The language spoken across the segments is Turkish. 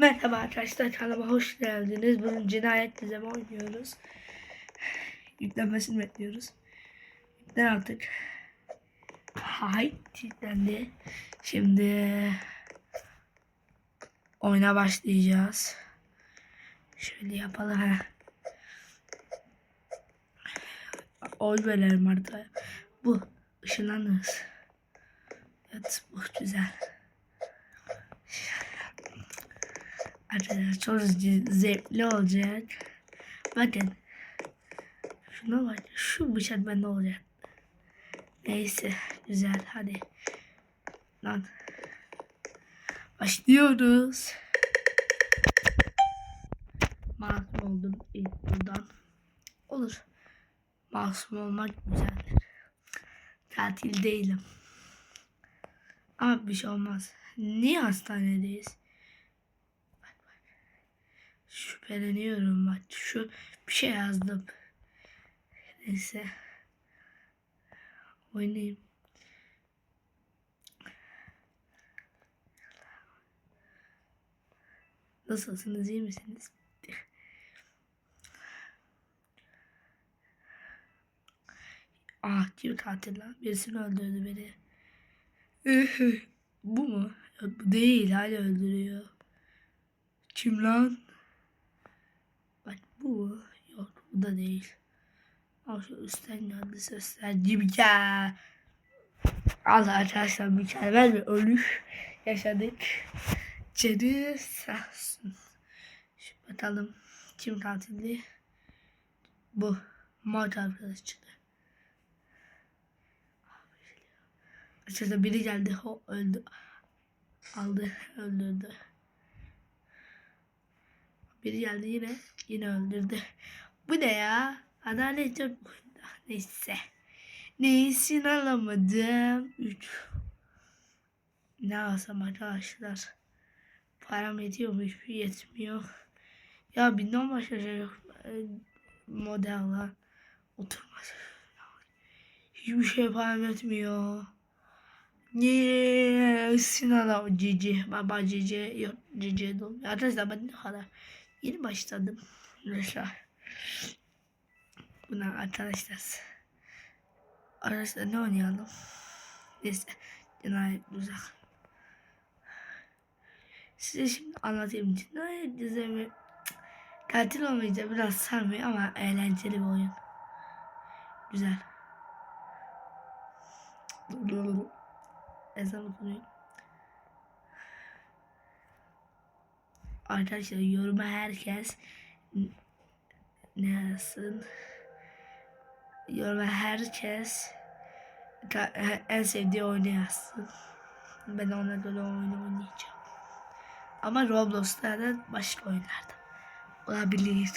Merhaba arkadaşlar kanalıma hoş geldiniz. Bugün cinayet dizemi oynuyoruz. Yüklenmesini bekliyoruz. Yüklen artık. Hay yüklendi. Şimdi oyuna başlayacağız. Şöyle yapalım ha. Oy verelim artık. Bu ışınlanırız. Evet bu güzel. Arkadaşlar çok ze- zevkli olacak. Bakın. Şuna bak. Şu bıçak bende olacak. Neyse. Güzel. Hadi. Lan. Başlıyoruz. Masum oldum ilk buradan. Olur. Masum olmak güzeldir. Tatil değilim. Ama bir şey olmaz. Niye hastanedeyiz? Şüpheleniyorum bak. Şu bir şey yazdım. Neyse. Oynayayım. Nasılsınız? iyi misiniz? Ah kim katil lan? Birisini öldürdü beni. Bu mu? Bu değil. Hala öldürüyor. Kim lan? Bak bu mu? Yok bu da değil. Ama şu üstten geldi sesler gibi ya. Allah arkadaşlar mükemmel bir ölüş yaşadık. Canı sağ olsun. Şu bakalım kim katildi? Bu. Mart arkadaş çıktı. Açıkçası biri geldi o öldü. Aldı öldürdü. Biri geldi yine yine öldürdü. Bu ne ya? Adalet yok bunda. Neyse. Neysin alamadım. 3. Ne alsam arkadaşlar. Param yetiyormuş yetmiyor. Ya binden başka şey yok. Ee, Model lan. Oturmaz. Hiçbir şey param yetmiyor. Niye Sinan'a cici baba cici yok cici. Arkadaşlar ben ne kadar yeni başladım. Arkadaşlar. Buna arkadaşlar. Arkadaşlar ne oynayalım? Neyse. Cinayet uzak. Size şimdi anlatayım. Cinayet dizemi katil olmayınca biraz sarmıyor ama eğlenceli bir oyun. Güzel. Ezan okunuyor. Arkadaşlar yoruma herkes ne yazsın? Yoruma herkes en sevdiği oyunu yazsın. Ben ona göre oyunu oynayacağım. Ama Roblox'ta da başka oyunlarda olabilir.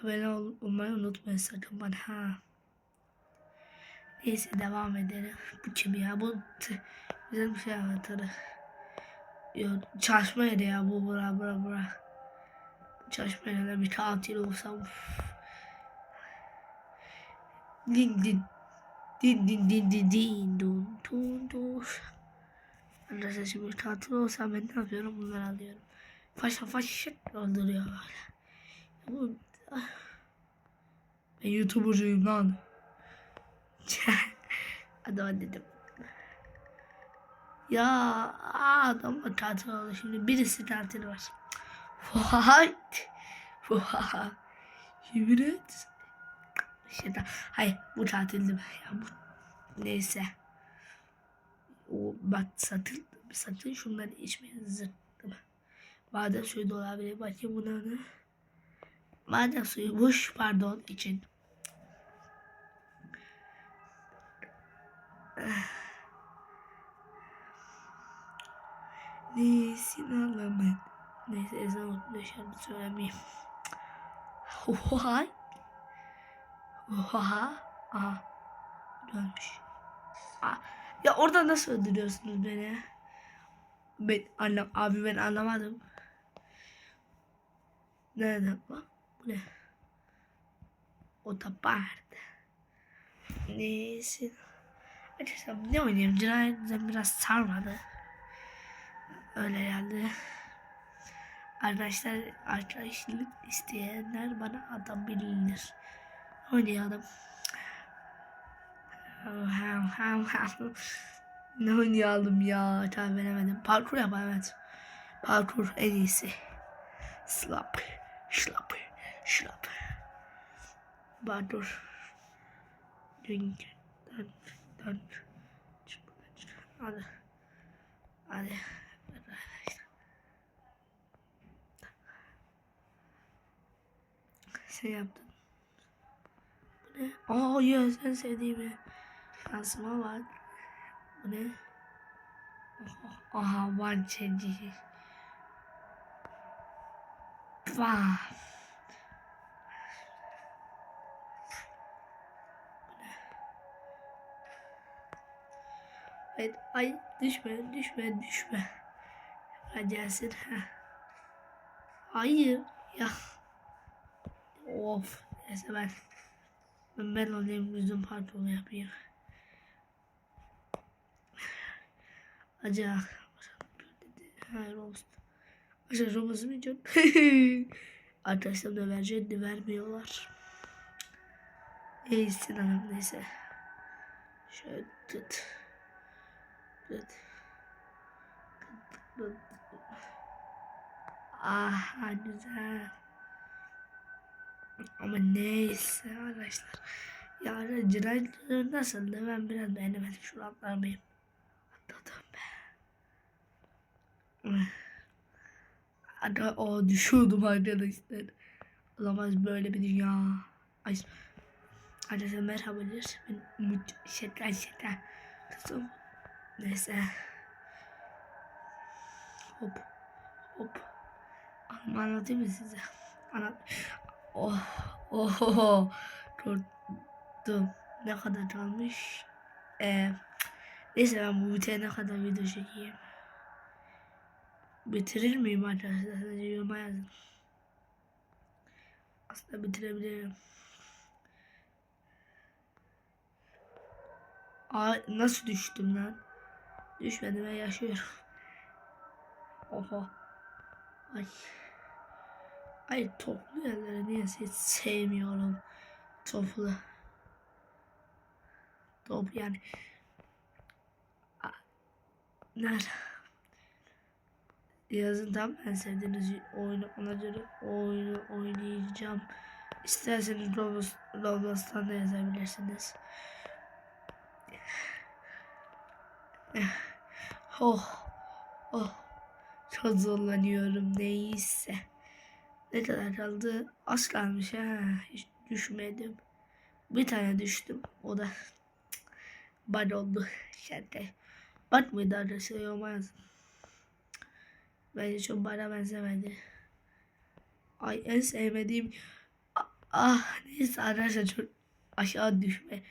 Abone ol- olmayı unutmayın sakın bana ha. Neyse devam edelim. Bu kim ya? Bu güzel bir şey anlatır. Yok çalışma yeri ya bu bura bura bura. Çalışma yerine bir katil olsam. Din din. Din din din din din dun dun dun. Arkadaşlar şimdi katil olsam ben ne yapıyorum bunları alıyorum. Faşa faşa öldürüyor böyle. Bu ben YouTuber'cuyum lan. Adam dedim. Ya aa, adam da katil oldu şimdi. Birisi katil var. What? What? Yemin et. Hayır bu katildi. Ya bu. Neyse. O bak satın. Satın şunları içmeyin zırttım. Badem suyu da olabilir. Bakayım buna ne? Maden suyumuş pardon için. Nesin alamet? Neyse ezan okunuyor şarkı söylemeyeyim. Oha. Oha. Aha. Dönmüş. Aa. Ya orada nasıl öldürüyorsunuz beni? Ben anlam abi ben anlamadım. Nerede bak? Bu ne? Otopark. Neyse. Arkadaşlar ne oynayayım? Cinayet biraz sarmadı. Öyle geldi. Arkadaşlar arkadaşlık isteyenler bana atabilir. Oynayalım. ne oynayalım ya? Tamam veremedim. Parkur yapalım evet. Parkur en iyisi. Slap. Slap. Slap. Parkur. Dün. Dön. Dön. Hadi. Hadi. Sen yaptın. Bu ne? Aa yes en sevdiğim yansıma var. Bu ne? Aha, aha one change. Vah. Ay, ay düşme düşme düşme. Hadi gelsin. Heh. Hayır ya. Of. Neyse ben. Ben, ben olayım yüzüm pantolonu yapayım. Acaba. Hayır olsun. Arkadaşlar roması çok? Arkadaşlar da verecek de vermiyorlar. Neyse hanım neyse. Şöyle. Tut. Tut. Aha güzel. Ama neyse arkadaşlar. Yani cinayetler nasıldı ben biraz beğenemedim. Şunu atlamayayım. Atladım be. O düşüyordum arkadaşlar. Olamaz böyle bir dünya. Ay. Arkadaşlar merhabalar. Ben mut şeker şeker. Kızım. Neyse. Hop. Hop. Anlatayım mı size? Anlat. Oh. Oh. Korktum. Ne kadar kalmış? Ee, neyse ben bu bitene kadar video çekeyim. Bitirir miyim arkadaşlar? Sadece yoruma yazın. Aslında bitirebilirim. Aa, nasıl düştüm lan? Düşmedim ben yaşıyorum. Oha. Ay. Ay toplu yerleri niyeyse hiç sevmiyorum. Toplu. Top yani. Nerede? Yazın tam en sevdiğiniz oyunu ona göre oyunu oynayacağım. İsterseniz Roblox, Roblox'tan da yazabilirsiniz. Oh, oh, çok zorlanıyorum neyse. Ne kadar kaldı? Az kalmış ha. Hiç düşmedim. Bir tane düştüm. O da bad oldu. Şaka. Bad mıydı yazın. Bence çok bana benzemedi. Ay en sevmediğim ah, neyse arkadaşlar çok aşağı düşme.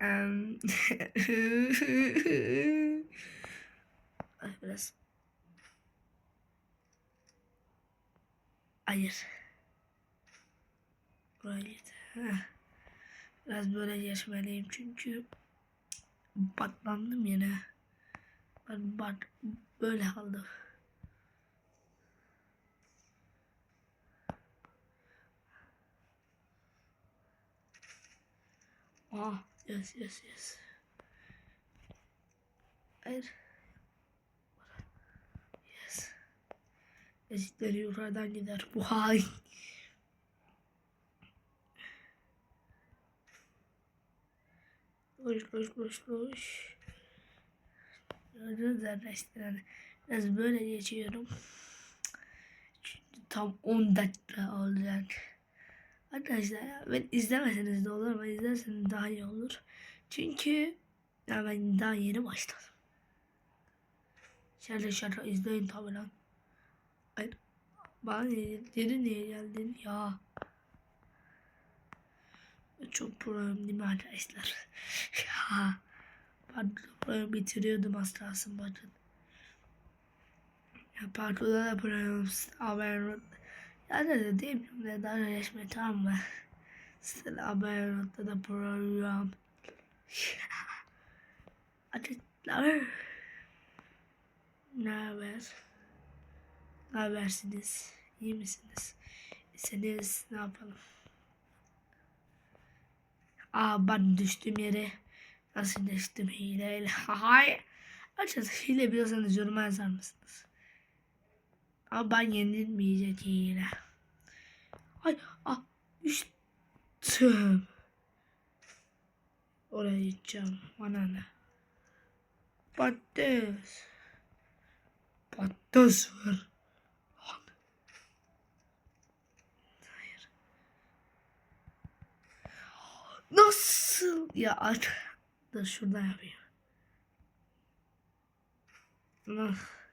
Um, biraz. Hayır. Böyle. Biraz böyle geçmeliyim çünkü batlandım yine. Ben bat böyle kaldım. Ah, yes, yes, yes. Hayır. Yes. Ezikleri yukarıdan gider. Bu hain. Koş koş koş koş. Gördünüz arkadaşlar. Biraz böyle geçiyorum. Çünkü tam 10 dakika olacak. Arkadaşlar ben izlemeseniz de olur ama izlerseniz daha iyi olur. Çünkü ya ben daha yeni başladım. Şöyle şöyle izleyin tabi lan. Hayır. Bana yeri niye geldin ya? Çok problem mi arkadaşlar? ya. Ben bitiriyordum az kalsın bakın. Ya parkurda da problem haber yani de diyemiyorum ne daha geçme tamam mı? Selam da program. Arkadaşlar. Ne haber? Ne habersiniz? İyi misiniz? İseniz ne yapalım? Aa ben düştüm yere. Nasıl düştüm hileyle? Hay. Açıkçası hile biliyorsanız yoruma yazar mısınız? Ama ben yenilmeyecek hile. Ay ah düştüm. Oraya gideceğim. Bana ne? Patates. Patates var. Lan. Hayır. Nasıl? Ya aç. Dur şurada yapayım. Nasıl?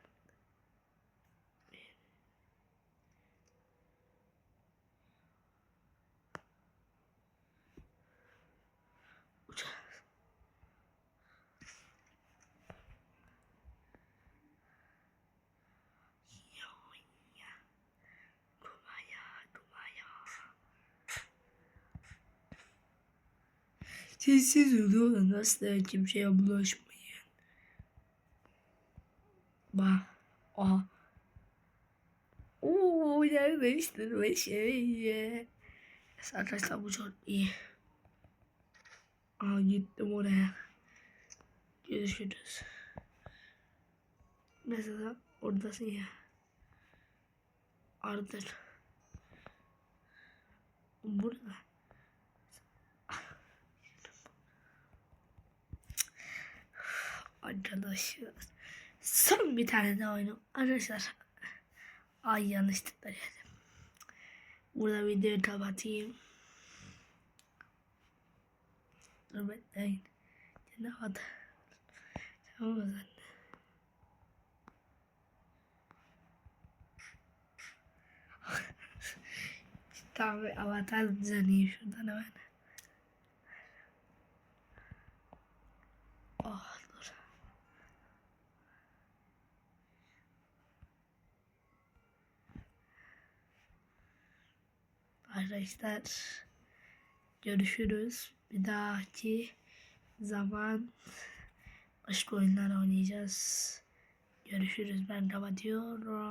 Sessiz olun asla kimseye bulaşmayın. Bak. Aha. Oo, yerleştirme şeyi. Arkadaşlar bu çok iyi. Aa gittim oraya. Görüşürüz. Mesela oradasın ya. Ardır. Burada. Arkadaşlar. Son bir tane daha oyunu. Arkadaşlar. Ay yanlışlıkla geldim. Burada videoyu kapatayım. Dur bekleyin. Hadi. Tamam mı sen? Tamam avatar düzenleyeyim şuradan hemen. Oh Arkadaşlar görüşürüz. Bir dahaki zaman başka oyunlar oynayacağız. Görüşürüz. Ben kapatıyorum.